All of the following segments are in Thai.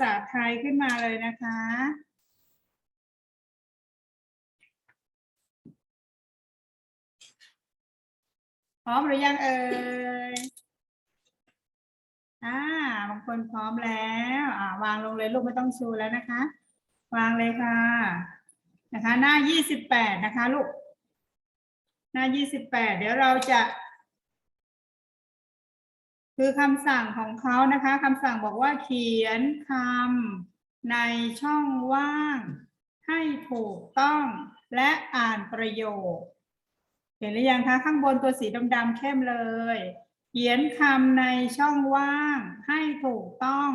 ษาไทยขึ้นมาเลยนะคะ พร้อมหรือยังเอ่ยอ่าบางคนพร้อมแล้วอ่าวางลงเลยลูกไม่ต้องชูแล้วนะคะ วางเลยค่ะ นะคะ หน้ายี่สิบแปดนะคะลูก หน้ายี่สิบแปดเดี๋ยวเราจะ คือคำสั่งของเขานะคะคำสั่งบอกว่าเขียนคำในช่องว่าง ให้ถูกต้องและอ่านประโยค เห็นหรือยังคะข้างบนตัวสีดำๆเข้มเลย เขียนคำในช่องว่าง ให้ถูกต้อง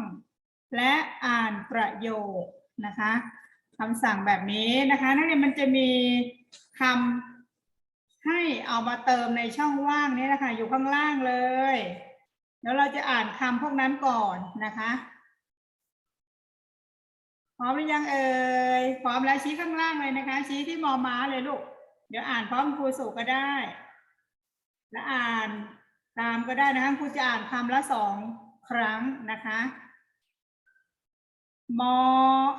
และอ่านประโยคนะคะคำสั่งแบบนี้นะคะ นักเรียนมันจะมีคำให้เอามาเติมในช่องว่างนี้นะคะอยู่ข้างล่างเลย เดี๋ยวเราจะอ่านคำพวกนั้นก่อนนะคะพร้อมหรือยังเอ่ยพร้อมแล้วชี้ข้างล่างเลยนะคะ ชี้ที่มอม้าเลยลูก เดี๋ยวอ่านพร้อมครูสุก็ได้ และอ่านตามก็ได้นะคะครูจะอ่านคำละสองครั้งนะคะมอ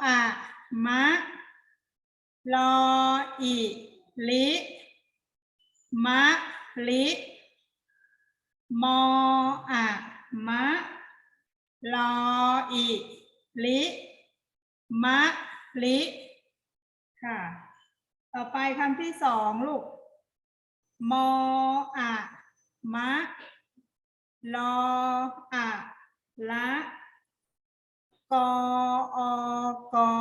อะมะลออิลิมะลิ มออะมะลออิลิมะลิค่ะ ต่อไปคำที่สองลูกมออะมะลออะละกออกอ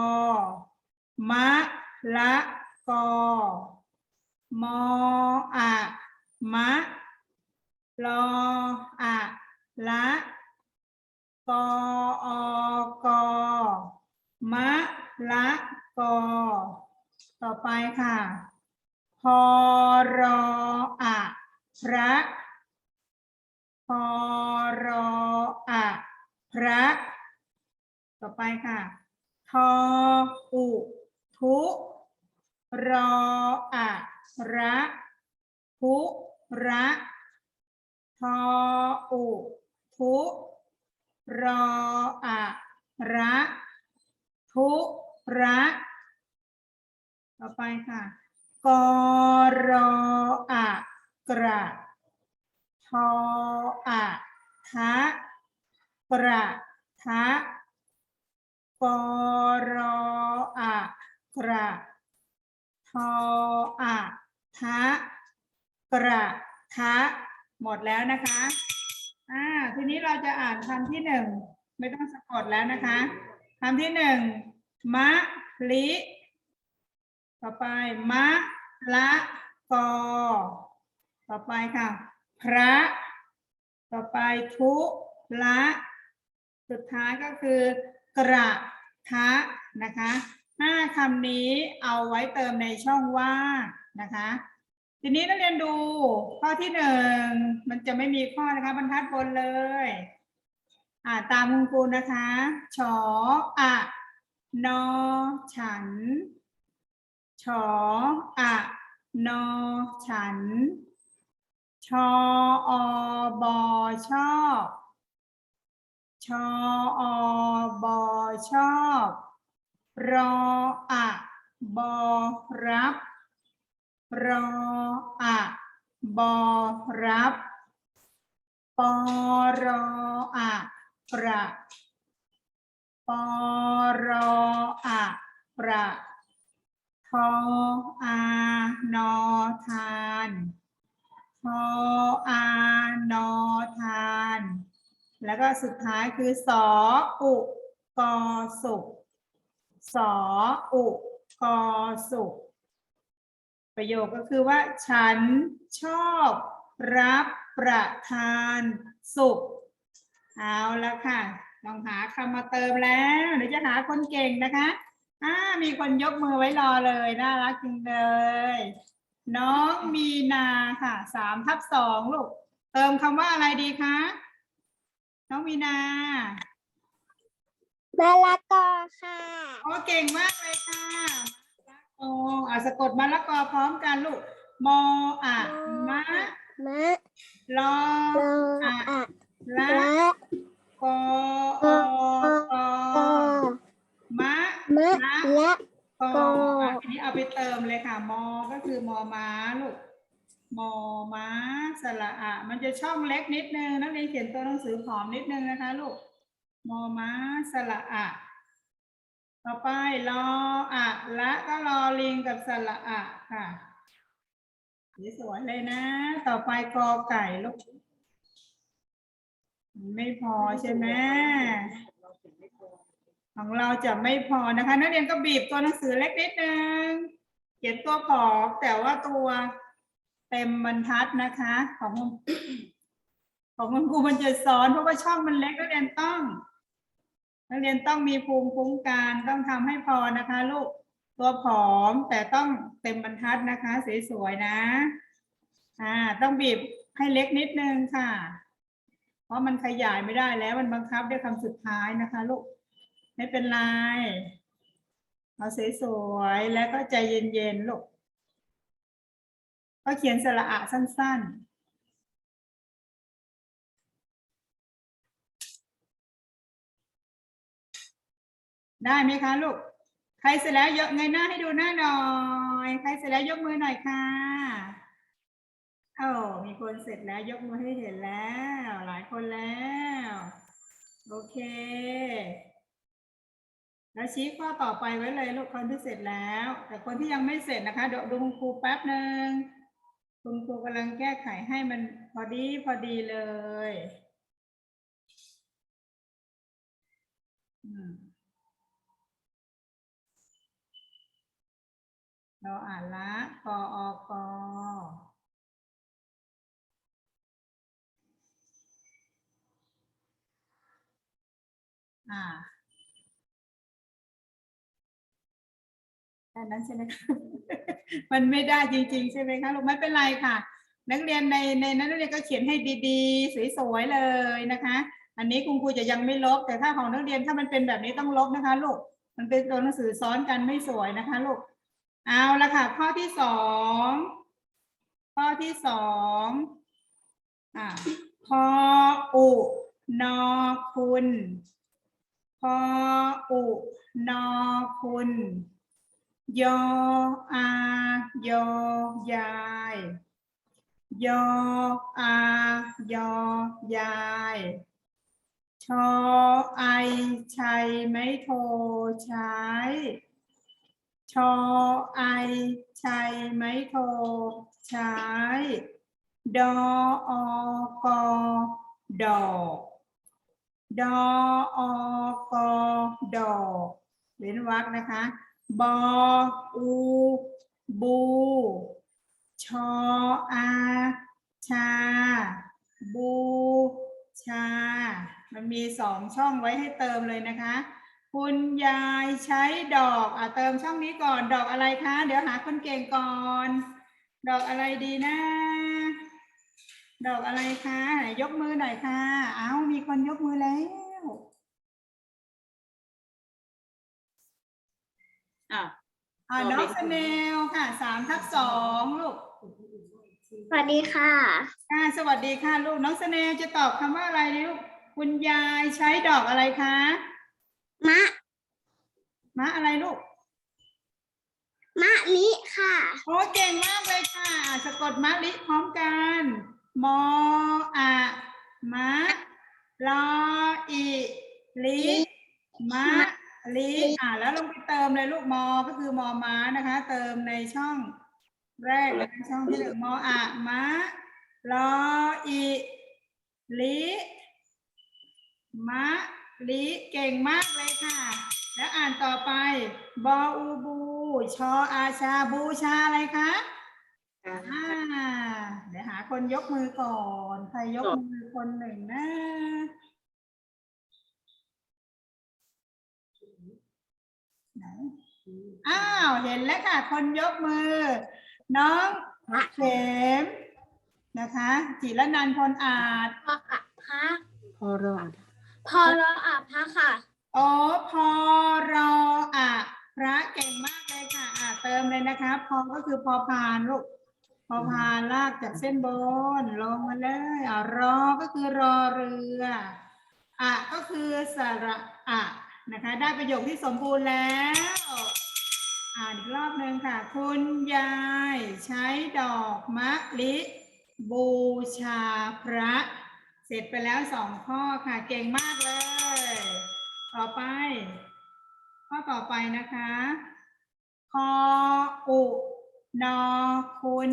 มะละกอมออะมะ ลออะละกออกอมะละกอ ต่อไปค่ะพอรออะพระพอรออะพระ ต่อไปค่ะทออุทุรออะระทุระ ทออุทุรออะระทุระต่อไปค่ะกรออะกระทออะทะกระทะกรออะกระทออะทะกระทะ หมดแล้วนะคะ อ่า ทีนี้เราจะอ่านคำที่หนึ่ง ไม่ต้องสะกดแล้วนะคะคำที่หนึ่ง มะลิ ต่อไป มะละกอ ต่อไปค่ะ พระ ต่อไปทุละ สุดท้ายก็คือกระทะนะคะห้าคำนี้เอาไว้เติมในช่องว่างนะคะ ทีนี้นักเรียนดูข้อที่หนึ่งมันจะไม่มีข้อนะคะบรรทัดบนเลย อ่าตามคุณครูนะคะชออะนอฉันชออะนอฉัน ชออบอชอบชออบอชอบ รออะบอรับ รออะบอรับปอรออะประปอรออะประทออานอทานทออานอทาน แล้วก็สุดท้ายคือสออุกอสุกสออุกอสุก ประโยคก็คือว่า ฉันชอบรับประทานสุข เอาละค่ะลองหาคำมาเติมแล้วเดี๋ยวจะหาคนเก่งนะคะอ่ามีคนยกมือไว้รอเลยน่ารักจริงเลย น้องมีนาค่ะสามทับสองลูก เติมคำว่าอะไรดีคะน้องมีนามะละกอค่ะ โอ้เก่งมากเลยค่ะมะละก ออะสะกดมะละกอพร้อมกันลูกมออะมะมะลอลออะอะละละกออกอมะละกกออะทีนี้เอาไปเติมเลยค่ะ มอ ก็คือมอม้าลูกมอม้าสระอะ มันจะช่องเล็กนิดนึงนักเรียนเขียนตัวหนังสือผอมนิดนึงนะคะลูกมอม้าสระอะ ต่อไปรออะละก็รอลิงกับสระอะค่ะสวยเลยนะ ต่อไปกอไก่ลูกไม่พอใช่ไหมของเราจะไม่พอนะคะ นักเรียนก็บีบตัวหนังสือเล็กนิดนึงเขียนตัวผอมแต่ว่าตัวเต็มบรรทัดนะคะ ของคุณของคุณครูมันจะสอนเพราะว่าช่องมันเล็กนักเรียนต้อง นักเรียนต้องมีภูมิคุ้มกันต้องทำให้พอนะคะ ลูกตัวผอมแต่ต้องเต็มบรรทัดนะคะสวยๆนะอ่าต้องบีบให้เล็กนิดนึงค่ะ เพราะมันขยายไม่ได้แล้วมันบังคับด้วยคำสุดท้ายนะคะ ลูกไม่เป็นไรเอาสวยๆแล้วก็ใจเย็นๆลูกก็เขียนสระอะสั้น ๆ ได้ไหมคะลูก ใครเสร็จแล้วยกเงยหน้าให้ดูหน้าหน่อย ใครเสร็จแล้วยกมือหน่อยค่ะโอ้มีคนเสร็จแล้วยกมือให้เห็นแล้ว หลายคนแล้ว โอเค แล้วชี้ข้อต่อไปไว้เลยลูกคนที่เสร็จแล้ว แต่คนที่ยังไม่เสร็จนะคะเดี๋ยวดูคุณครูแป๊บหนึ่งคุณครูกำลังแก้ไขให้มันพอดีพอดีเลย อืม เราอ่านละกออกอ่าแค่นั้นใช่ไหมคะมันไม่ได้จริง ๆ ใช่ไหมคะลูกไม่เป็นไรค่ะ นักเรียนในในนั้นนักเรียนก็เขียนให้ดีๆ สวยๆเลยนะคะ อันนี้คุณครูจะยังไม่ลบ แต่ถ้าของนักเรียนถ้ามันเป็นแบบนี้ต้องลบนะคะลูก มันเป็นตัวหนังสือซ้อนกันไม่สวยนะคะลูก เอาละค่ะ ข้อที่สองข้อที่สองอ่าพออุนอคุณพออุนอคุณยออายอยายยออายอยายชอไอชัยไม่โทรใช้ ชอไอชัยไม่โทรใช้ดออกอดอกดออกอดอกเว้นวรรคนะคะบออูบูชออาชา บูชา มันมีสองช่องไว้ให้เติมเลยนะคะ คุณยายใช้ดอกอะเติมช่องนี้ก่อนดอกอะไรคะ เดี๋ยวหาคนเก่งก่อน ดอกอะไรดีนะ ดอกอะไรคะไหนยกมือหน่อยค่ะ เอ้ามีคนยกมือแล้วอะอ่าโอเคน้องสเนลค่ะสามทับสองลูกสวัสดีค่ะค่ะสวัสดีค่ะลูกน้องสเนลจะตอบคำว่าอะไรดีลูกคุณยายใช้ดอกอะไรคะ มะ มะอะไรลูก มะลิค่ะ โอ้เก่งมากเลยค่ะอะสะกดมะลิพร้อมกัน มออะมะลออีลิมะลิอะแล้วลงไปเติมเลยลูกมอ ก็คือมอม้านะคะ เติมในช่องแรกเลยนะช่องที่หนึ่งมออะมะลออีลิมะ ลิเก่งมากเลยค่ะ แล้วอ่านต่อไปบออูบู ชออาชาบูชาอะไรคะอ่าเดี๋ยวหาคนยกมือก่อน ใครยกมือคนหนึ่งนะไหนอ้าวเห็นแล้วค่ะ คนยกมือ น้องเข็มนะคะจิรนันท์พลอาจพออะพะพอเราอ่าน พอรออะพระค่ะ อ๋อพอรออะพระเก่งมากเลยค่ะ อะเติมเลยนะคะ พอก็คือพอพานลูก พอพานลากจากเส้นบนลงมาเลยอะรอก็คือรอเรือ อะก็คือสระอะนะคะ ได้ประโยคที่สมบูรณ์แล้ว อ่านอีกรอบหนึ่งค่ะ คุณยายใช้ดอกมะลิ บูชาพระ เสร็จไปแล้วสองข้อค่ะ เก่งมากเลย ต่อไป ข้อต่อไปนะคะ คออุนอคุณ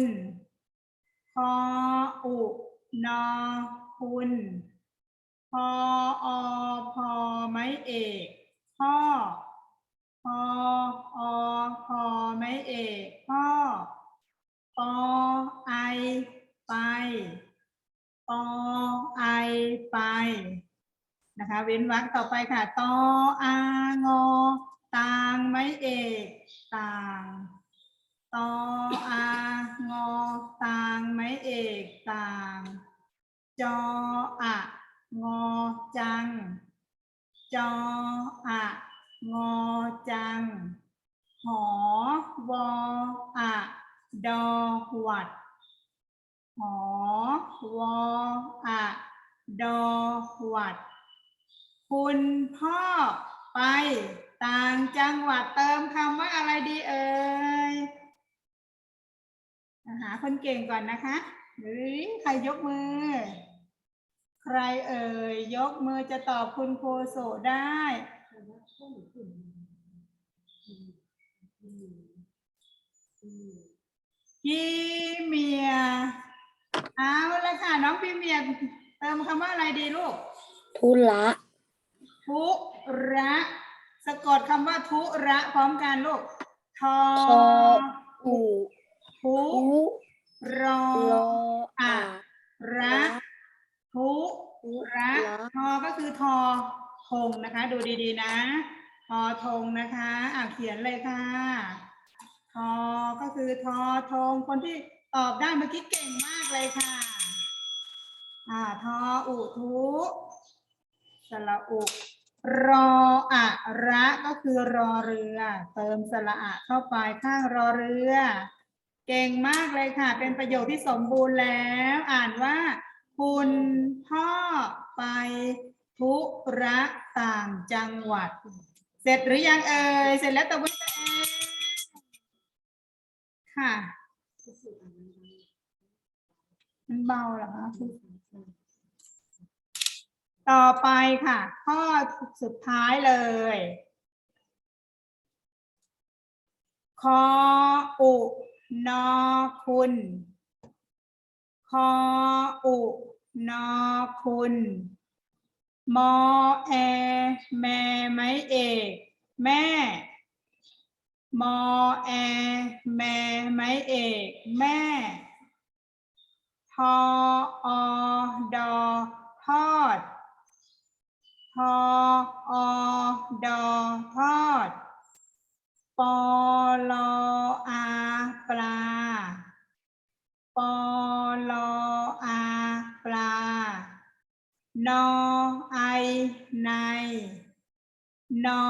คออุนอคุณพออพอไม้เอกพ่อพออพอไม้เอกพ่อปอไอไป ปอไอไปนะคะเว้นวรรคต่อไปค่ะตออางอต่างไม้เอกต่างตออางอต่างไม้เอกต่าง จออะงอจัง จออะงอจัง หอวออะดอหวัด หอวออะดอวัด คุณพ่อไปต่างจังหวัดเติมคำว่าอะไรดีเอ่ยหาคนเก่งก่อนนะคะหรือใครยกมือ ใครเอ่ยยกมือจะตอบคุณโคโสได้ พี่เมีย เอาเลยค่ะน้องพี่เมียเติมคำว่าอะไรดีลูก ทุละทุระ สะกดคำว่าทุระพร้อมกันลูกทอทออูทุอุรอโลอะระทุอุระละทอก็คือทอธงนะคะ ดูดีๆนะทอธงนะคะอ่าเขียนเลยค่ะทอก็คือทอธงคนที่ตอบได้เมื่อกี้เก่งมาก เลยค่ะ อ่าทออุทุสระอุรออะระก็คือรอเรือ เติมสระอะเข้าไปข้างรอเรือ เก่งมากเลยค่ะ เป็นประโยคที่สมบูรณ์แล้ว อ่านว่า คุณพ่อไปธุระต่างจังหวัด เสร็จหรือยังเอ่ยเสร็จแล้วตะวันตัวเองค่ะ มันเบาเหรอคะต่อไปค่ะ ข้อสุดท้ายเลยคออุนอคุณคออุนอคุณมอแอแม่ไม้เอกแม่มอแอแม่ไม้เอกแม่ ออดอทอดทออดอทอดปอลออาปลาปอลออาปลานอไอในนอ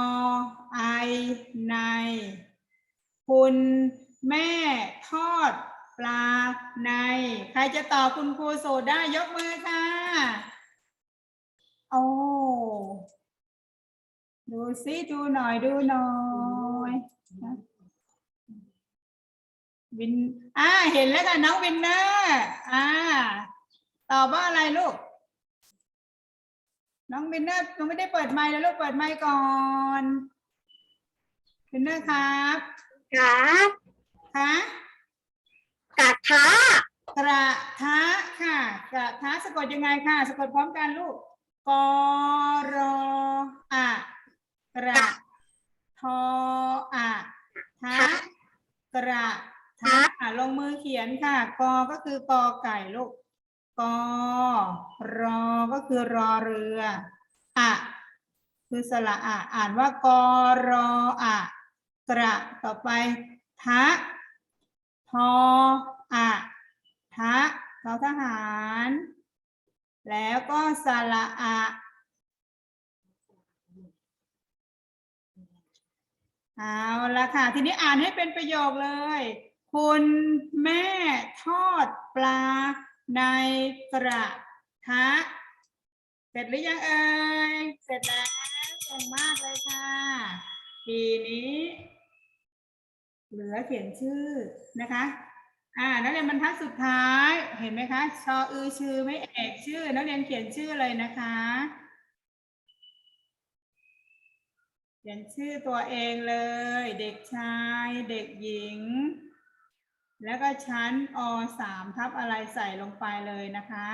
ไอใน คุณแม่ทอด ปลาใน ใครจะตอบคุณครูโสดได้ยกมือค่ะ โอ้ ดูซิดูหน่อยดูหน่อยนะวิน อ่า เห็นแล้วค่ะน้องวินเนอร์อ่า ตอบว่าอะไรลูก น้องวินเนอร์ยังไม่ได้เปิดไมค์เลยลูกเปิดไมค์ก่อนวินเนอร์ครับ ครับคะ กระทะกระทะค่ะ กระทะสะกดยังไงค่ะ สะกดพร้อมกันลูกกรออะกระทออะทะกระทะอะลงมือเขียนค่ะ กอก็คือกอไก่ลูกกอรอก็คือรอเรืออะคือสระอะอ่านว่ากอรออะกระต่อไปทะ ทออะทะทอทหาร แล้วก็สระอะเอาละค่ะ ทีนี้อ่านให้เป็นประโยคเลย คุณแม่ทอดปลาในกระทะเสร็จหรือยังเอ่ยเสร็จแล้วเก่งมากเลยค่ะ ทีนี้ เหลือเขียนชื่อนะคะอ่านักเรียนบรรทัดสุดท้ายเห็นไหมคะชออือชื่อไม่เอกชื่อ นักเรียนเขียนชื่อเลยนะคะ เขียนชื่อตัวเองเลย เด็กชาย เด็กหญิง แล้วก็ชั้นอสามทับอะไรใส่ลงไปเลยนะคะ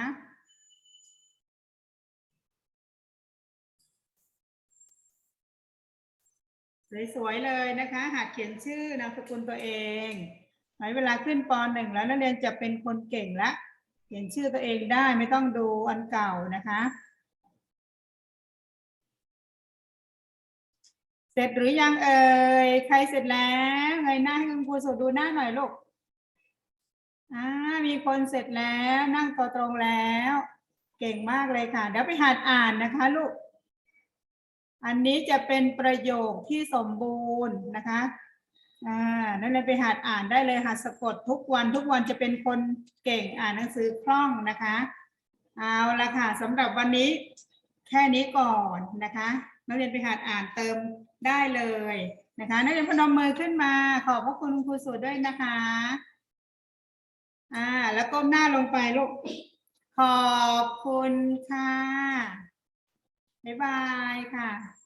สวยๆเลยนะคะหัดเขียนชื่อนามสกุลตัวเองไว้เวลาขึ้นปหนึ่งแล้วนักเรียนจะเป็นคนเก่งละเขียนชื่อตัวเองได้ไม่ต้องดูอันเก่านะคะ เสร็จหรือยังเอ่ยใครเสร็จแล้วเงยหน้าให้คุณครูสดดูหน้าหน่อยลูกอ่ามีคนเสร็จแล้วนั่งตัวตรงแล้ว เก่งมากเลยค่ะ เดี๋ยวไปหัดอ่านนะคะลูก อันนี้จะเป็นประโยคที่สมบูรณ์นะคะอ่านั่นเลยไปหัดอ่านได้เลยหัดสะกดทุกวันทุกวันจะเป็นคนเก่งอ่านหนังสือคล่องนะคะเอาละค่ะสำหรับวันนี้แค่นี้ก่อนนะคะนักเรียนไปหัดอ่านเติมได้เลยนะคะนักเรียนพนมมือขึ้นมา ขอบพระคุณครูสุดด้วยนะคะอ่าแล้วก้มหน้าลงไปลูกขอบคุณค่ะ บ๊ายบายค่ะ